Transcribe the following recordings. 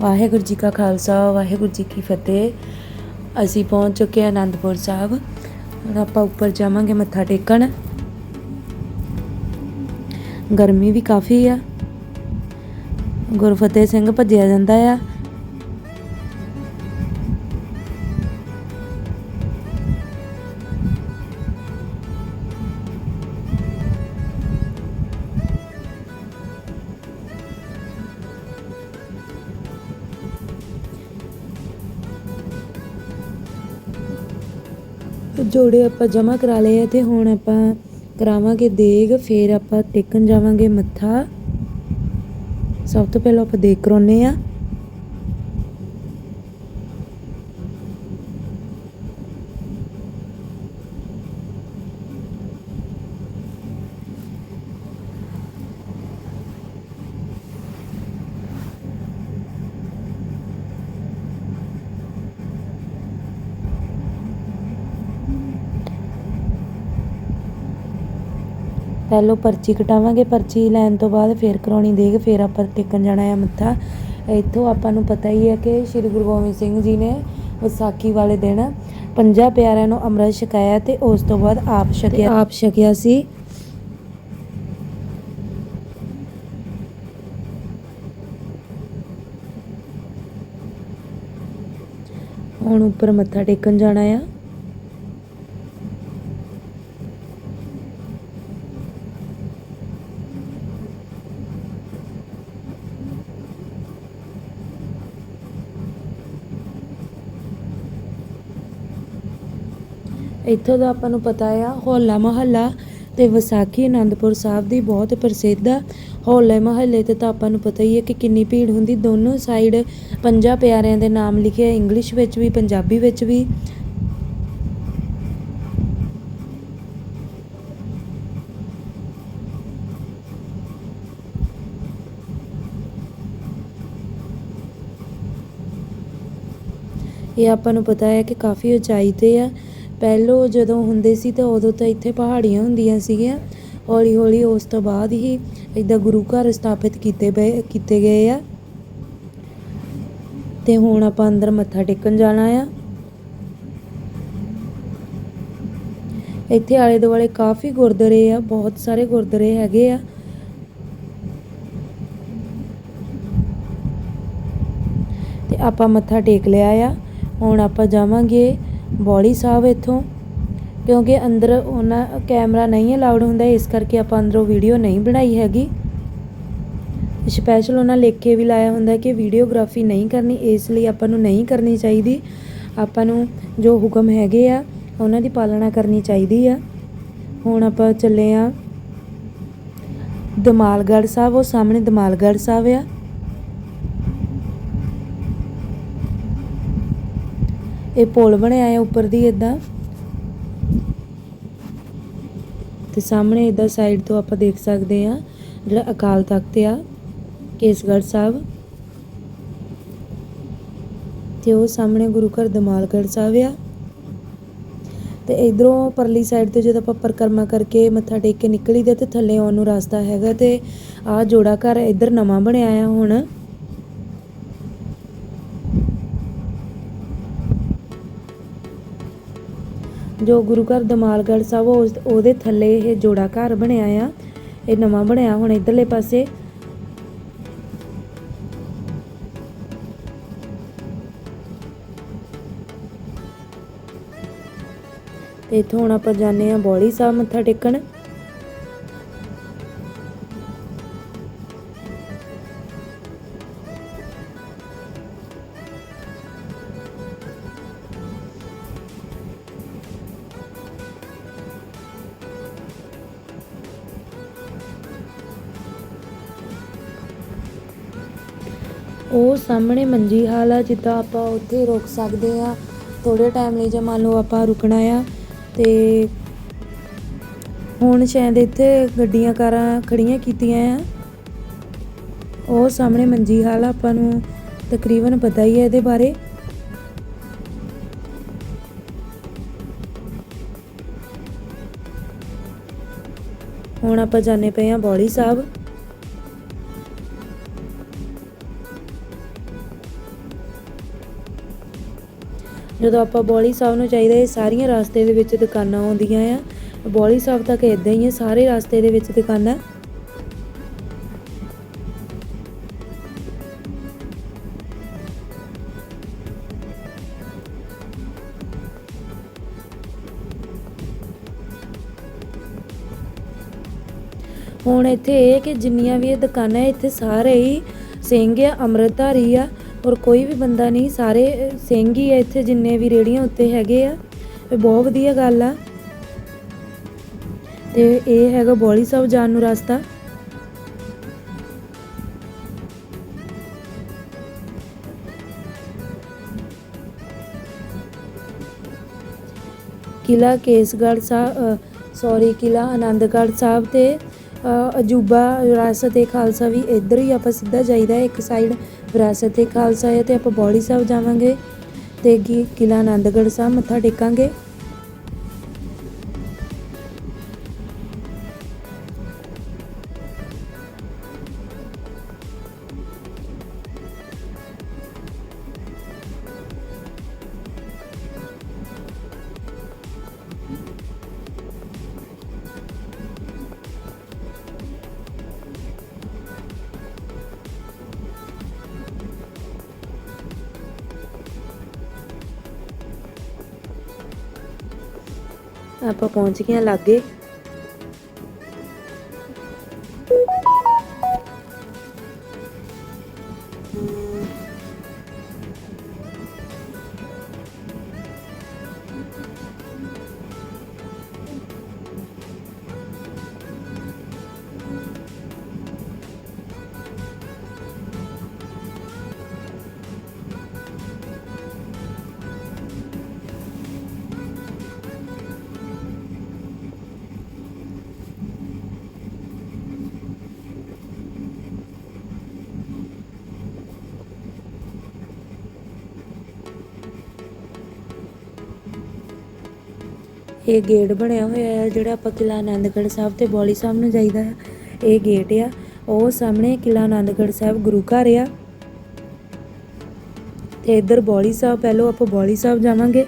ਵਾਹਿਗੁਰੂ ਜੀ ਕਾ ਖਾਲਸਾ, ਵਾਹਿਗੁਰੂ ਜੀ ਕੀ ਫਤਿਹ। ਅਸੀਂ ਪਹੁੰਚ ਚੁੱਕੇ ਹਾਂ ਆਨੰਦਪੁਰ ਸਾਹਿਬ। ਹੁਣ ਆਪਾਂ ਉੱਪਰ ਜਾਵਾਂਗੇ ਮੱਥਾ ਟੇਕਣ। ਗਰਮੀ ਵੀ ਕਾਫੀ ਆ। ਗੁਰਫਤਿਹ ਸਿੰਘ ਭੱਜਿਆ ਜਾਂਦਾ ਆ। ਜੋੜੇ ਆਪਾਂ ਜਮ੍ਹਾਂ ਕਰਾ ਲਏ ਆ ਤੇ ਹੁਣ ਆਪਾਂ ਕਰਾਵਾਂਗੇ ਦੇਗ, ਫਿਰ ਆਪਾਂ ਟੇਕਣ ਜਾਵਾਂਗੇ ਮੱਥਾ। ਸਭ ਤੋਂ ਪਹਿਲਾਂ ਆਪਾਂ ਦੇਗ ਕਰਾਉਨੇ ਆ। ਪਹਿਲੋਂ ਪਰਚੀ ਕਟਾਵਾਂਗੇ ਪਰਚੀ ਲੈਣ ਤੋਂ ਬਾਅਦ ਫਿਰ ਕਰਾਉਣੀ ਦੇਗ ਫਿਰ ਆਪਾਂ ਟੇਕਣ ਜਾਣਾ ਹੈ ਮੱਥਾ। ਇੱਥੋਂ ਆਪਾਂ ਨੂੰ ਪਤਾ ਹੀ ਹੈ ਕਿ ਸ੍ਰੀ ਗੁਰੂ ਗੋਬਿੰਦ ਸਿੰਘ ਜੀ ਨੇ ਵਿਸਾਖੀ ਵਾਲੇ ਦਿਨ ਪੰਜਾਂ ਪਿਆਰਿਆਂ ਨੂੰ ਅੰਮ੍ਰਿਤ ਛਕਾਇਆ ਤੇ ਉਸ ਤੋਂ ਬਾਅਦ ਆਪ ਛਕਿਆ। ਆਪ ਛਕਿਆ ਸੀ। ਹੁਣ ਉੱਪਰ ਮੱਥਾ ਟੇਕਣ ਜਾਣਾ ਆ। ਇੱਥੋਂ ਦਾ ਆਪਾਂ ਨੂੰ ਪਤਾ ਆ, ਹੋਲਾ ਮਹੱਲਾ ਤੇ ਵਿਸਾਖੀ ਆਨੰਦਪੁਰ ਸਾਹਿਬ ਦੀ ਬਹੁਤ ਪ੍ਰਸਿੱਧ ਆ। ਹੋਲੇ ਮਹੱਲੇ ਤੇ ਤਾਂ ਆਪਾਂ ਨੂੰ ਪਤਾ ਹੀ ਹੈ ਕਿ ਕਿੰਨੀ ਭੀੜ ਹੁੰਦੀ, ਦੋਨੋਂ ਸਾਈਡ ਪੰਜਾਂ ਪਿਆਰਿਆਂ ਦੇ ਨਾਮ ਲਿਖੇ ਇੰਗਲਿਸ਼ ਵਿੱਚ ਵੀ, ਪੰਜਾਬੀ ਵਿੱਚ ਵੀ। ਇਹ ਆਪਾਂ ਨੂੰ ਪਤਾ ਹੈ ਕਿ ਕਾਫੀ ਉਚਾਈ ਤੇ ਆ। ਪਹਿਲੋਂ ਜਦੋਂ ਹੁੰਦੇ ਸੀ ਤਾਂ ਉਦੋਂ ਤਾਂ ਇੱਥੇ ਪਹਾੜੀਆਂ ਹੁੰਦੀਆਂ ਸੀਗੀਆਂ ਹੌਲੀ ਹੌਲੀ ਉਸ ਤੋਂ ਬਾਅਦ ਹੀ ਇਦਾਂ ਗੁਰੂ ਘਰ ਸਥਾਪਿਤ ਕੀਤੇ ਪਏ ਕੀਤੇ ਗਏ ਆ। ਤੇ ਹੁਣ ਆਪਾਂ ਅੰਦਰ ਮੱਥਾ ਟੇਕਣ ਜਾਣਾ ਆ। ਇੱਥੇ ਆਲੇ ਦੁਆਲੇ ਕਾਫੀ ਗੁਰਦੁਆਰੇ ਆ, ਬਹੁਤ ਸਾਰੇ ਗੁਰਦੁਆਰੇ ਹੈਗੇ ਆ। ਤੇ ਆਪਾਂ ਮੱਥਾ ਟੇਕ ਲਿਆ ਆ। ਹੁਣ ਆਪਾਂ ਜਾਵਾਂਗੇ ਬੌੜੀ ਸਾਹਿਬ ਇੱਥੋਂ, ਕਿਉਂਕਿ ਅੰਦਰ ਉਹਨਾਂ ਕੈਮਰਾ ਨਹੀਂ ਅਲਾਉਡ ਹੁੰਦਾ, ਇਸ ਕਰਕੇ ਆਪਾਂ ਅੰਦਰੋਂ ਵੀਡੀਓ ਨਹੀਂ ਬਣਾਈ ਹੈਗੀ। ਸਪੈਸ਼ਲ ਉਹਨਾਂ ਲਿਖ ਕੇ ਵੀ ਲਾਇਆ ਹੁੰਦਾ ਕਿ ਵੀਡੀਓਗ੍ਰਾਫੀ ਨਹੀਂ ਕਰਨੀ, ਇਸ ਲਈ ਆਪਾਂ ਨੂੰ ਨਹੀਂ ਕਰਨੀ ਚਾਹੀਦੀ। ਆਪਾਂ ਨੂੰ ਜੋ ਹੁਕਮ ਹੈਗੇ ਆ, ਉਹਨਾਂ ਦੀ ਪਾਲਣਾ ਕਰਨੀ ਚਾਹੀਦੀ ਆ। ਹੁਣ ਆਪਾਂ ਚੱਲੇ ਆ। ਦਮਾਲਗੜ੍ਹ ਸਾਹਿਬ, ਉਹ ਸਾਹਮਣੇ ਦਮਾਲਗੜ੍ਹ ਸਾਹਿਬ ਆ। ਇਹ ਪੁਲ ਬਣਿਆ ਹੈ ਉੱਪਰ ਦੀ ਇਦਾਂ ਤੇ ਸਾਹਮਣੇ ਇਦਾਂ ਸਾਈਡ ਤੋਂ ਆਪਾਂ ਦੇਖ ਸਕਦੇ ਆ ਜਿਹੜਾ ਅਕਾਲ ਤਖਤ ਆ, ਕੇਸਗੜ੍ਹ ਸਾਹਿਬ। ਤੇ ਉਹ ਸਾਹਮਣੇ ਗੁਰੂ ਘਰ ਦਮਾਲਗੜ੍ਹ ਸਾਹਿਬ ਆ। ਤੇ ਇਧਰੋਂ ਪਰਲੀ ਸਾਈਡ ਤੇ ਜਦੋਂ ਆਪਾਂ ਪਰਕਰਮਾ ਕਰਕੇ ਮੱਥਾ ਟੇਕ ਕੇ ਨਿਕਲੀਦਾ ਤੇ ਥੱਲੇ ਆਉਣ ਨੂੰ ਰਸਤਾ ਹੈਗਾ ਤੇ ਆਹ ਜੋੜਾ ਘਰ ਇੱਧਰ ਨਵਾਂ ਬਣਿਆ ਆ ਹੁਣ। ਜੋ ਗੁਰੂ ਘਰ ਦਮਾਲਗੜ੍ਹ ਸਾਹਿਬ ਉਸ- ਉਹਦੇ ਥੱਲੇ ਇਹ ਜੋੜਾ ਘਰ ਬਣਿਆ ਆ। ਇਹ ਨਵਾਂ ਬਣਿਆ ਹੁਣ ਇਧਰਲੇ ਪਾਸੇ। ਤੇ ਇਥੋਂ ਹੁਣ ਆਪਾਂ ਜਾਂਦੇ ਆ ਬੌੜੀ ਸਾਹਿਬ ਮੱਥਾ ਟੇਕਣ। ਉਹ ਸਾਹਮਣੇ ਮੰਜੀ ਹਾਲ ਆ, ਜਿੱਦਾਂ ਆਪਾਂ ਉੱਥੇ ਰੁਕ ਸਕਦੇ ਆ। ਥੋੜੇ ਟਾਈਮ ਲਈ ਜੇ ਮੰਨ ਲਓ ਆਪਾਂ ਰੁਕਣਾ ਆ, ਤੇ ਹੁਣ ਸ਼ਾਇਦ ਇੱਥੇ ਗੱਡੀਆਂ ਕਾਰਾਂ ਖੜੀਆਂ ਕੀਤੀਆਂ ਆ। ਉਹ ਸਾਹਮਣੇ ਮੰਜੀ ਹਾਲ ਆਪਾਂ ਨੂੰ ਤਕਰੀਬਨ ਪਤਾ ਹੀ ਹੈ ਇਹਦੇ ਬਾਰੇ। ਹੁਣ ਆਪਾਂ ਜਾਣੇ ਪਏ ਆ ਬੌਲੀ ਸਾਹਿਬ। ਜਦੋਂ ਆਪਾਂ ਬੌਲੀ ਸਾਹਿਬ ਨੂੰ ਚਾਹੀਦਾ ਇਹ ਸਾਰੀਆਂ ਰਸਤੇ ਦੇ ਵਿੱਚ ਦੁਕਾਨਾਂ ਆਉਂਦੀਆਂ ਆ। ਬੌਲੀ ਸਾਹਿਬ ਤੱਕ ਇਦਾਂ ਹੀ ਹੈ ਸਾਰੇ ਰਸਤੇ ਦੇ ਵਿੱਚ ਦੁਕਾਨਾਂ। ਹੁਣ ਇੱਥੇ ਇਹ ਕਿ ਜਿੰਨੀਆਂ ਵੀ ਇਹ ਦੁਕਾਨਾਂ ਇੱਥੇ ਸਾਰੇ ਹੀ ਸਿੰਘ ਆ, ਅੰਮ੍ਰਿਤਧਾਰੀ ਆ ਔਰ ਕੋਈ ਵੀ ਬੰਦਾ ਨਹੀਂ, ਸਾਰੇ ਸਿੰਘ ਹੀ ਆ ਇੱਥੇ, ਜਿੰਨੇ ਵੀ ਰੇੜੀਆਂ ਉੱਤੇ ਹੈਗੇ ਆ। ਇਹ ਬਹੁਤ ਵਧੀਆ ਗੱਲ ਆ। ਤੇ ਇਹ ਹੈਗਾ ਬੋਲੀ ਸਾਹਿਬ ਜਾਣ ਨੂੰ ਰਸਤਾ। ਕਿਲਾ ਕੇਸਗੜ੍ਹ ਸਾਹਿਬ ਸੌਰੀ ਕਿਲਾ ਆਨੰਦਗੜ੍ਹ ਸਾਹਿਬ ਤੇ ਅਜੂਬਾ ਵਿਰਾਸਤ ਏ ਖਾਲਸਾ ਵੀ ਇੱਧਰ ਹੀ ਆਪਾਂ ਸਿੱਧਾ ਜਾਈਦਾ ਇੱਕ ਸਾਈਡ ਵਿਰਾਸਤ ਏ ਖਾਲਸਾ ਹੈ ਤੇ ਆਪਾਂ ਬੌਲੀ ਸਾਹਿਬ ਜਾਵਾਂਗੇ ਤੇ ਅੱਗੇ ਕਿਲਾ ਆਨੰਦਗੜ੍ਹ ਸਾਹਿਬ ਮੱਥਾ ਟੇਕਾਂਗੇ। ਆਪਾਂ ਪਹੁੰਚ ਗਏ ਲਾਗੇ। ਇਹ ਗੇਟ ਬਣਿਆ ਹੋਇਆ ਹੈ, ਜਿਹੜਾ ਆਪਾਂ ਕਿਲਾ ਆਨੰਦਗੜ੍ਹ ਸਾਹਿਬ ਤੇ ਬੌਲੀ ਸਾਹਿਬ ਨੂੰ ਜਾਈਦਾ ਹੈ। ਇਹ ਗੇਟ ਆ। ਉਹ ਸਾਹਮਣੇ ਕਿਲਾ ਆਨੰਦਗੜ੍ਹ ਸਾਹਿਬ ਗੁਰੂ ਘਰ ਆ। ਤੇ ਇੱਧਰ ਬੌਲੀ ਸਾਹਿਬ, ਪਹਿਲੋਂ ਆਪਾਂ ਬੌਲੀ ਸਾਹਿਬ ਜਾਵਾਂਗੇ।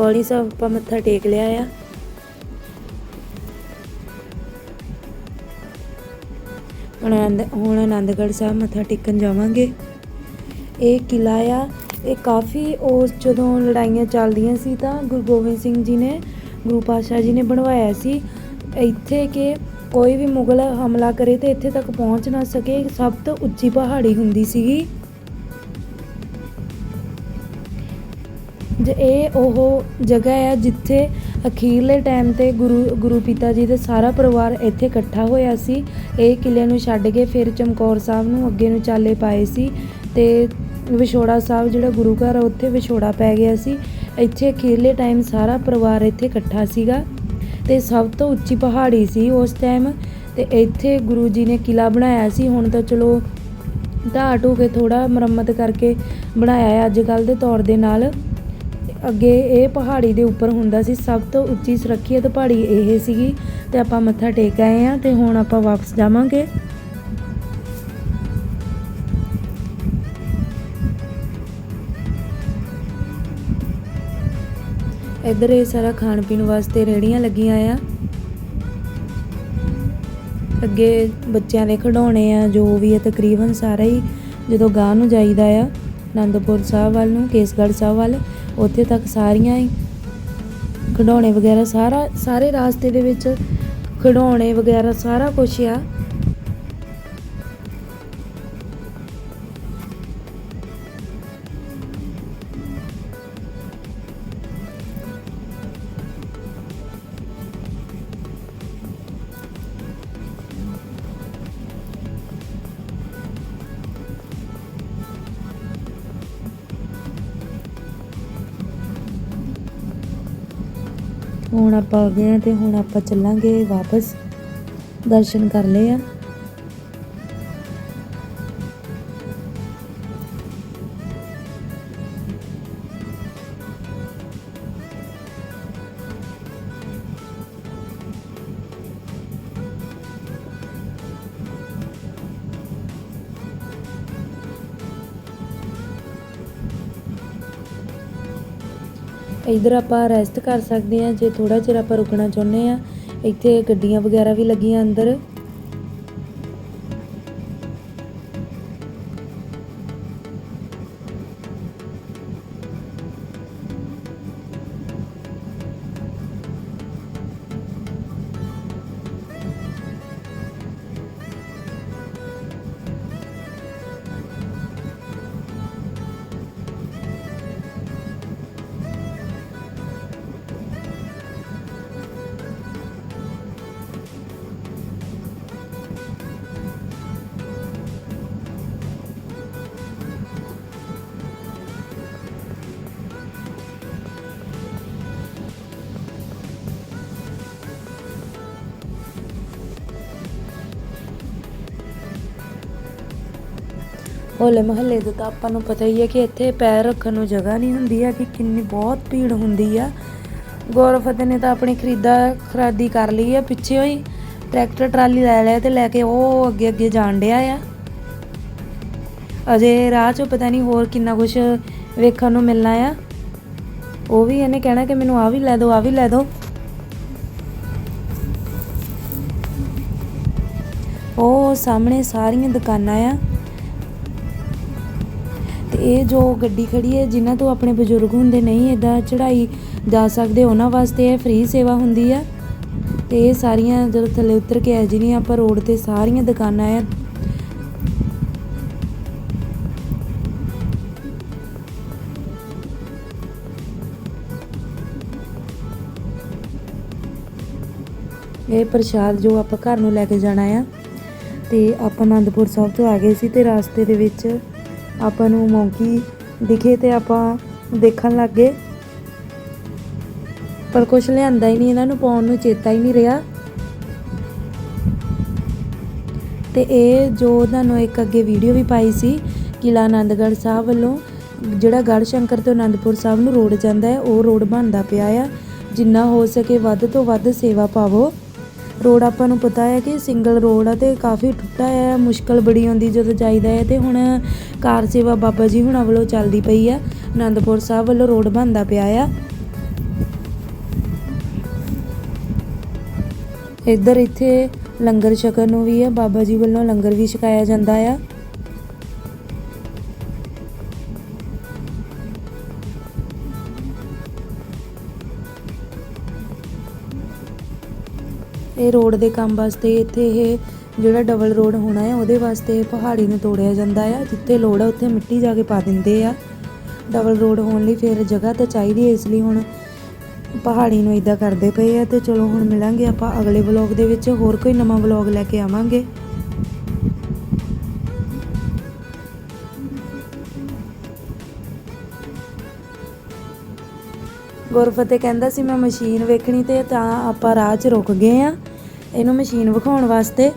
ਬੌਲੀ ਸਾਹਿਬ ਆਪਾਂ ਮੱਥਾ ਟੇਕ ਲਿਆ ਆ। ਹੁਣ ਆਨੰਦ ਹੁਣ ਆਨੰਦਗੜ੍ਹ ਸਾਹਿਬ ਮੱਥਾ ਟੇਕਣ ਜਾਵਾਂਗੇ। ਇਹ ਕਿਲਾ ਆ, ਇਹ ਕਾਫੀ ਉਸ ਜਦੋਂ ਲੜਾਈਆਂ ਚੱਲਦੀਆਂ ਸੀ ਤਾਂ ਗੁਰੂ ਗੋਬਿੰਦ ਸਿੰਘ ਜੀ ਨੇ, ਗੁਰੂ ਪਾਤਸ਼ਾਹ ਜੀ ਨੇ ਬਣਵਾਇਆ ਸੀ। ਇੱਥੇ ਕਿ ਕੋਈ ਵੀ ਮੁਗਲ ਹਮਲਾ ਕਰੇ ਤੇ ਇੱਥੇ ਤੱਕ ਪਹੁੰਚ ਨਾ ਸਕੇ, ਸਭ ਤੋਂ ਉੱਚੀ ਪਹਾੜੀ ਹੁੰਦੀ ਸੀਗੀ। ਇਹ ਉਹ ਜਗ੍ਹਾ ਆ ਜਿੱਥੇ ਅਖੀਰਲੇ ਟਾਈਮ ਤੇ ਗੁਰੂ ਗੁਰੂ ਪਿਤਾ ਜੀ ਦਾ ਸਾਰਾ ਪਰਿਵਾਰ ਇੱਥੇ ਇਕੱਠਾ ਹੋਇਆ ਸੀ, ਇਹ ਕਿਲੇ ਨੂੰ ਛੱਡ ਕੇ ਫਿਰ ਚਮਕੌਰ ਸਾਹਿਬ ਨੂੰ ਅੱਗੇ ਨੂੰ ਚਾਲੇ ਪਾਏ ਸੀ ਤੇ ਵਿਛੋੜਾ ਸਾਹਿਬ ਜਿਹੜਾ ਗੁਰੂ ਘਰ ਆ, ਉੱਥੇ ਵਿਛੋੜਾ ਪੈ ਗਿਆ ਸੀ। ਇੱਥੇ ਅਖੀਰਲੇ ਟਾਈਮ ਸਾਰਾ ਪਰਿਵਾਰ ਇੱਥੇ ਇਕੱਠਾ ਸੀਗਾ ਤੇ ਸਭ ਤੋਂ ਉੱਚੀ ਪਹਾੜੀ ਸੀ ਉਸ ਟਾਈਮ ਤੇ ਇੱਥੇ ਗੁਰੂ ਜੀ ਨੇ ਕਿਲਾ ਬਣਾਇਆ ਸੀ। ਹੁਣ ਤਾਂ ਚਲੋ ਢਾਹ ਢੂ ਕੇ ਥੋੜਾ ਮੁਰੰਮਤ ਕਰਕੇ ਬਣਾਇਆ ਹੈ ਅੱਜ ਕੱਲ ਦੇ ਤੌਰ ਦੇ ਨਾਲ। ਅੱਗੇ ਇਹ ਪਹਾੜੀ ਦੇ ਉੱਪਰ ਹੁੰਦਾ ਸੀ, ਸਭ ਤੋਂ ਉੱਚੀ ਸੁਰੱਖਿਅਤ ਪਹਾੜੀ ਇਹ ਸੀਗੀ ਤੇ ਆਪਾਂ ਮੱਥਾ ਟੇਕ ਆਏ ਆ ਤੇ ਹੁਣ ਆਪਾਂ ਵਾਪਸ ਜਾਵਾਂਗੇ। ਇੱਧਰ ਇਹ ਸਾਰਾ ਖਾਣ ਪੀਣ ਵਾਸਤੇ ਰੇੜੀਆਂ ਲੱਗੀਆਂ ਆ। ਅੱਗੇ ਬੱਚਿਆਂ ਦੇ ਖਿਡੌਣੇ ਆ, ਜੋ ਵੀ ਹੈ ਤਕਰੀਬਨ ਸਾਰਾ ਹੀ ਜਦੋਂ ਗਾਂ ਨੂੰ ਜਾਈਦਾ ਆ, ਆਨੰਦਪੁਰ ਸਾਹਿਬ ਵੱਲ ਨੂੰ, ਕੇਸਗੜ੍ਹ ਸਾਹਿਬ ਵੱਲ। ਉੱਥੇ ਤੱਕ ਸਾਰੀਆਂ ਹੀ ਖਿਡੌਣੇ ਵਗੈਰਾ ਸਾਰਾ, ਸਾਰੇ ਰਾਸਤੇ ਦੇ ਵਿੱਚ ਖਿਡੌਣੇ ਵਗੈਰਾ ਸਾਰਾ ਕੁਝ ਆ। ਹੁਣ ਆਪਾਂ ਆ ਗਏ ਆ ਤੇ ਹੁਣ ਆਪਾਂ ਚੱਲਾਂਗੇ ਵਾਪਸ। ਦਰਸ਼ਨ ਕਰ ਲਏ ਆ। ਇਧਰ ਆਪਾਂ ਰੈਸਟ ਕਰ ਸਕਦੇ ਆ ਜੇ ਥੋੜਾ ਚਿਰ ਆਪਾਂ ਰੁਕਣਾ ਚਾਹੁੰਦੇ ਆ ਇੱਥੇ ਗੱਡੀਆਂ ਵਗੈਰਾ ਵੀ ਲੱਗੀਆਂ ਅੰਦਰ। ਹੋਲੇ ਮਹੱਲੇ ਦੇ ਤਾਂ ਆਪਾਂ ਨੂੰ ਪਤਾ ਹੀ ਹੈ ਕਿ ਇੱਥੇ ਪੈਰ ਰੱਖਣ ਨੂੰ ਜਗ੍ਹਾ ਨਹੀਂ ਹੁੰਦੀ ਹੈ, ਕਿ ਕਿੰਨੀ ਬਹੁਤ ਭੀੜ ਹੁੰਦੀ ਆ। ਗੌਰਵ ਫਤਿਹ ਨੇ ਤਾਂ ਆਪਣੀ ਖਰੀਦਾ ਖਰਾਦੀ ਕਰ ਲਈ ਹੈ, ਪਿੱਛੇ ਹੋਈ ਟਰੈਕਟਰ, ਟਰਾਲੀ ਲੈ ਲਿਆ ਤੇ ਲੈ ਕੇ ਉਹ ਅੱਗੇ ਅੱਗੇ ਜਾਣ ਡਿਆ ਆ। ਅਜੇ ਰਾਹ 'ਚੋਂ ਪਤਾ ਨਹੀਂ ਹੋਰ ਕਿੰਨਾ ਕੁਝ ਵੇਖਣ ਨੂੰ ਮਿਲਣਾ ਆ। ਉਹ ਵੀ ਇਹਨੇ ਕਹਿਣਾ ਕਿ ਮੈਨੂੰ ਆ ਵੀ ਲੈ ਦਿਓ ਆ ਵੀ ਲੈ ਦਿਓ ਉਹ ਸਾਹਮਣੇ ਸਾਰੀਆਂ ਦੁਕਾਨਾਂ ਆ। ਇਹ ਜੋ ਗੱਡੀ ਖੜੀ ਹੈ, ਜਿਨ੍ਹਾਂ ਤੋਂ ਆਪਣੇ ਬਜ਼ੁਰਗ ਹੁੰਦੇ ਨਹੀਂ ਇਦਾਂ ਚੜਾਈ ਜਾ ਸਕਦੇ, ਉਹਨਾਂ ਵਾਸਤੇ ਇਹ ਫ੍ਰੀ ਸੇਵਾ ਹੁੰਦੀ ਆ। ਤੇ ਇਹ ਸਾਰੀਆਂ ਜਦੋਂ ਥੱਲੇ ਉਤਰ ਕੇ ਆ ਜਿਹੜੀਆਂ ਆਪਾਂ ਰੋਡ ਤੇ ਸਾਰੀਆਂ ਦੁਕਾਨਾਂ ਆ। ਇਹ ਪ੍ਰਸ਼ਾਦ ਜੋ ਆਪਾਂ ਘਰ ਨੂੰ ਲੈ ਕੇ ਜਾਣਾ ਆ। ਤੇ ਆਪਾਂ ਆਨੰਦਪੁਰ ਸਾਹਿਬ ਤੋਂ ਆ ਗਏ ਸੀ ਤੇ ਰਾਸਤੇ ਦੇ ਵਿੱਚ ਆਪਾਂ ਨੂੰ ਮੌਂਕੀ ਦਿਖੇ ਤੇ ਆਪਾਂ ਦੇਖਣ ਲੱਗ ਗਏ। ਪਰ ਕੁਝ ਲਿਆਂਦਾ ਹੀ ਨਹੀਂ, ਇਹਨਾਂ ਨੂੰ ਪਾਉਣ ਨੂੰ ਚੇਤਾ ਹੀ ਨਹੀਂ ਰਿਹਾ। ਤੇ ਇਹ ਜੋ ਤੁਹਾਨੂੰ ਇੱਕ ਅੱਗੇ ਵੀਡੀਓ ਵੀ ਪਾਈ ਸੀ ਕਿਲਾ ਆਨੰਦਗੜ੍ਹ ਸਾਹਿਬ ਵੱਲੋਂ, ਜਿਹੜਾ ਗੜ੍ਹ ਸ਼ੰਕਰ ਤੋਂ ਆਨੰਦਪੁਰ ਸਾਹਿਬ ਨੂੰ ਰੋਡ ਜਾਂਦਾ ਹੈ, ਉਹ ਰੋਡ ਬਣਦਾ ਪਿਆ ਆ। ਜਿੰਨਾ ਹੋ ਸਕੇ ਵੱਧ ਤੋਂ ਵੱਧ ਸੇਵਾ ਪਾਵੋ। ਰੋਡ ਆਪਾਂ ਨੂੰ ਪਤਾ ਹੈ ਕਿ ਸਿੰਗਲ ਰੋਡ ਆ ਤੇ ਕਾਫੀ ਟੁੱਟਾ ਹੈ, ਮੁਸ਼ਕਲ ਬੜੀ ਆਉਂਦੀ ਜਦੋਂ ਜਾਈਦਾ ਹੈ ਤੇ ਹੁਣ ਕਾਰ ਸੇਵਾ ਬਾਬਾ ਜੀ ਹੁਣਾਂ ਵੱਲੋਂ ਚੱਲਦੀ ਪਈ ਆ ਆਨੰਦਪੁਰ ਸਾਹਿਬ ਵੱਲੋਂ ਰੋਡ ਬਣਦਾ ਪਿਆ ਆ। ਇੱਧਰ ਇੱਥੇ ਲੰਗਰ ਛਕਣ ਨੂੰ ਵੀ ਹੈ ਬਾਬਾ ਜੀ ਵੱਲੋਂ ਲੰਗਰ ਵੀ ਛਕਾਇਆ ਜਾਂਦਾ ਆ। ਇਹ ਰੋਡ ਦੇ ਕੰਮ ਵਾਸਤੇ ਇੱਥੇ ਇਹ ਜਿਹੜਾ ਡਬਲ ਰੋਡ ਹੋਣਾ ਹੈ, ਉਹਦੇ ਵਾਸਤੇ ਪਹਾੜੀ ਨੂੰ ਤੋੜਿਆ ਜਾਂਦਾ ਆ, ਜਿੱਥੇ ਲੋੜ ਆ ਉੱਥੇ ਮਿੱਟੀ ਜਾ ਕੇ ਪਾ ਦਿੰਦੇ ਆ। ਡਬਲ ਰੋਡ ਹੋਣ ਲਈ ਫਿਰ ਜਗ੍ਹਾ ਤਾਂ ਚਾਹੀਦੀ ਹੈ, ਇਸ ਲਈ ਹੁਣ ਪਹਾੜੀ ਨੂੰ ਇਦਾਂ ਕਰਦੇ ਪਏ ਆ ਤੇ ਚਲੋ ਹੁਣ ਮਿਲਾਂਗੇ ਆਪਾਂ ਅਗਲੇ ਵਲੌਗ ਦੇ ਵਿੱਚ, ਹੋਰ ਕੋਈ ਨਵਾਂ ਵਲੌਗ ਲੈ ਕੇ ਆਵਾਂਗੇ। ਗੁਰਫਤਿਹ ਕਹਿੰਦਾ ਸੀ, ਮੈਂ ਮਸ਼ੀਨ ਵੇਖਣੀ ਤੇ ਤਾਂ ਆਪਾਂ ਰਾਹ 'ਚ ਰੁਕ ਗਏ ਆ। ਇਹਨੂੰ ਮਸ਼ੀਨ ਵਿਖਾਉਣ ਵਾਸਤੇ